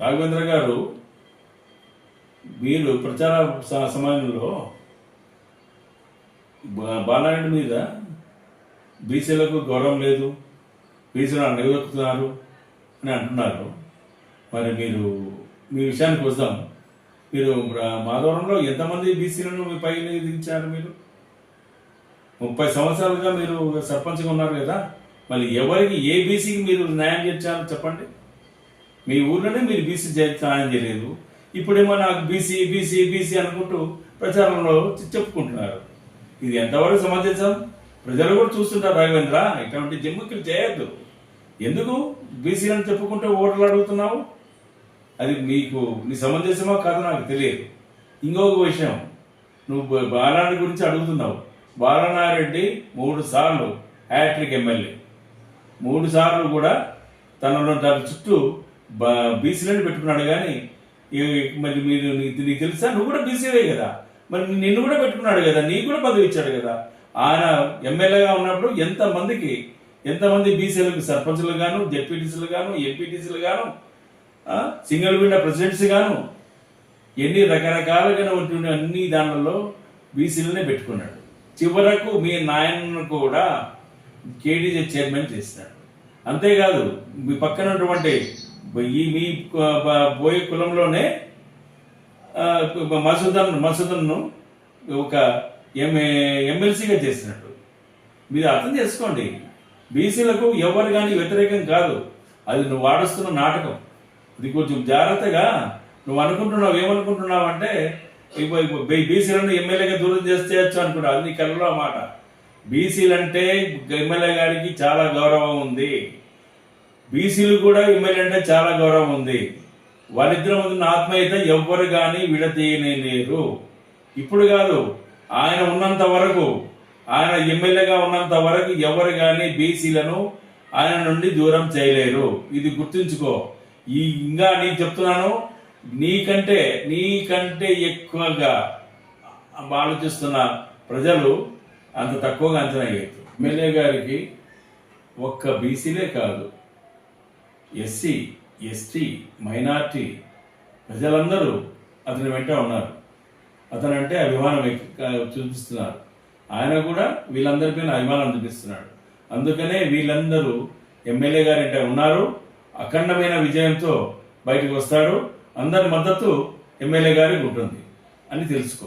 రాఘవేంద్ర గారు మీరు ప్రచార సమయంలో బా- బాలనాయుడు మీద బీసీలకు గౌరవం లేదు బీసీలు నిలదొక్కుతున్నారు అని అంటున్నారు. మరి మీరు మీ విషయానికి వద్దాం. మీరు మాధవరంలో ఎంతమంది బీసీలను మీ పైన దించారు మీరు? ముప్పై సంవత్సరాలుగా మీరు సర్పంచ్గా ఉన్నారు కదా. మళ్ళీ ఎవరికి ఏ బీసీకి మీరు న్యాయం చేర్చారో చెప్పండి. మీ ఊర్లోనే మీరు బీసీ చేస్తానని చేయలేదు. ఇప్పుడేమో నాకు బీసీ బీసీ బీసీ అనుకుంటూ ప్రచారంలో చెప్పుకుంటున్నారు. ఇది ఎంతవరకు సమంజసం ప్రజలు కూడా చూస్తుంటారు రాఘవేంద్ర ఇటువంటి జిమ్ముకి చేయొద్దు. ఎందుకు? బీసీలను చెప్పుకుంటూ ఓట్లు అడుగుతున్నావు? అది మీకు నీ సమంజసమో కాదు నాకు తెలియదు. ఇంకొక విషయం నువ్వు బ- బాలారెడ్డి గురించి అడుగుతున్నావు. బాలనారెడ్డి మూడు సార్లు హ్యాట్రిక్ ఎమ్మెల్యే. మూడు సార్లు కూడా తనలో తన చుట్టూ బీసీలను పెట్టుకున్నాడు కానీ మరి మీరు నీకు తెలుసా? నువ్వు కూడా బీసీవే కదా. మరి నిన్ను కూడా పెట్టుకున్నాడు కదా. నీకు కూడా పదవి ఇచ్చాడు కదా. ఆయన ఎమ్మెల్యేగా ఉన్నప్పుడు ఎంతమందికి ఎంతమంది బీసీలకు సర్పంచ్లు గాను జెడ్పీటీసీలు గాను ఎంపీటీసీలు గాను సింగల్ సింగిల్ విండో ప్రెసిడెంట్స్ గాను ఎన్ని రకరకాలుగా ఉంటున్న అన్ని దానిలో బీసీలనే పెట్టుకున్నాడు. చివరకు మీ నాయనను కూడా కేడీజే చైర్మన్ చేసినాడు. అంతేకాదు మీ పక్కన ఉన్నటువంటి ఈ మీ బ- కులంలోనే మసూదన్ మసూదన్ను ఒక ఎంఏ ఎమ్మెల్సీగా చేసినట్టు. మీరు అర్థం చేసుకోండి. బీసీలకు ఎవరు కానీ వ్యతిరేకం కాదు. అది నువ్వు వాడుస్తున్న నాటకం. ఇది కొంచెం జాగ్రత్తగా నువ్వు అనుకుంటున్నావు ఏమనుకుంటున్నావు అంటే బీసీలను ఎమ్మెల్యేగా దూరం చేసేయచ్చు అనుకున్నా అది నీ కళ్ళలో మాట. బీసీలంటే ఎమ్మెల్యే గారికి చాలా గౌరవం ఉంది. బీసీలు కూడా ఎమ్మెల్యే అంటే చాలా గౌరవం ఉంది. వాళ్ళిద్దరి ముందు ఆత్మీయత ఎవ్వరు కానీ విడతీయలేరు ఇప్పుడు కాదు ఆయన ఉన్నంత వరకు ఆయన ఎమ్మెల్యేగా ఉన్నంత వరకు ఎవరు కానీ బీసీలను ఆయన నుండి దూరం చేయలేరు. ఇది గుర్తుంచుకో. ఈ ఇంకా నేను చెప్తున్నాను నీకంటే నీకంటే ఎక్కువగా ఆలోచిస్తున్న ప్రజలు అంత తక్కువగా అంచనా వేయచ్చు ఎమ్మెల్యే గారికి ఒక్క బీసీలే కాదు. ఎస్సీ ఎస్టీ మైనార్టీ ప్రజలందరూ అతని వెంట ఉన్నారు. అతను అంటే అభిమానం చూపిస్తున్నారు. ఆయన కూడా వీళ్ళందరిపైన అభిమానం చూపిస్తున్నాడు. అందుకనే వీళ్ళందరూ ఎమ్మెల్యే గారు అంటే ఉన్నారు. అఖండమైన విజయంతో బయటకు వస్తాడు. అందరి మద్దతు ఎమ్మెల్యే గారికి ఉంటుంది అని తెలుసుకో